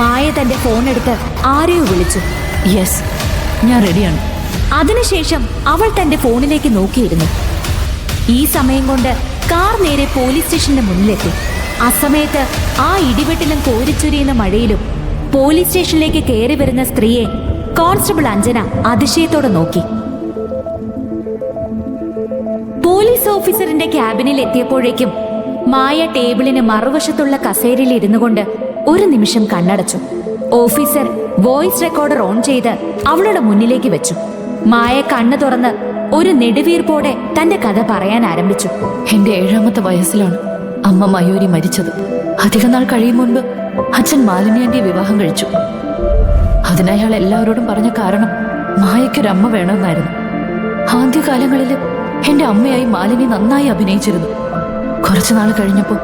മായ തന്റെ ഫോൺ എടുത്ത് ആരെയോ വിളിച്ചു. യെസ് ഞാൻ റെഡിയാണ് അതിനുശേഷം അവൾ തന്റെ ഫോണിലേക്ക് നോക്കിയിരുന്നു. ഈ സമയം കൊണ്ട് കാർ നേരെ പോലീസ് സ്റ്റേഷന്റെ മുന്നിലെത്തി. അസമയത്ത് ആ ഇടിവെട്ടിലും കോരിച്ചൊരിയുന്ന മഴയിലും പോലീസ് സ്റ്റേഷനിലേക്ക് കയറി വരുന്ന സ്ത്രീയെ കോൺസ്റ്റബിൾ അഞ്ജന അതിശയത്തോടെ നോക്കി. പോലീസ് ഓഫീസറിന്റെ ക്യാബിനിൽ എത്തിയപ്പോഴേക്കും മായ ടേബിളിന് മറുവശത്തുള്ള കസേരയിൽ ഇരുന്നു കൊണ്ട് ഒരു നിമിഷം കണ്ണടച്ചു. ഓഫീസർ വോയിസ് റെക്കോർഡർ ഓൺ ചെയ്ത് അവളുടെ മുന്നിലേക്ക് വെച്ചു. മായ കണ്ണു തുറന്ന് ഒരു നെടുവീർപ്പോടെ തന്റെ കഥ പറയാൻ ആരംഭിച്ചു. എന്റെ ഏഴാമത്തെ വയസ്സിലാണ് അമ്മ മയൂരി മരിച്ചത്. അധിക നാൾ കഴിയും മുൻപ് അച്ഛൻ മാലിന്യാന്റെ വിവാഹം കഴിച്ചു. അതിനയാൾ എല്ലാവരോടും പറഞ്ഞ കാരണം മായയ്ക്കൊരമ്മ വേണമെന്നായിരുന്നു. ആദ്യകാലങ്ങളിൽ എന്റെ അമ്മയായി മാലിനി നന്നായി അഭിനയിച്ചിരുന്നു. കുറച്ചു നാൾ കഴിഞ്ഞപ്പോൾ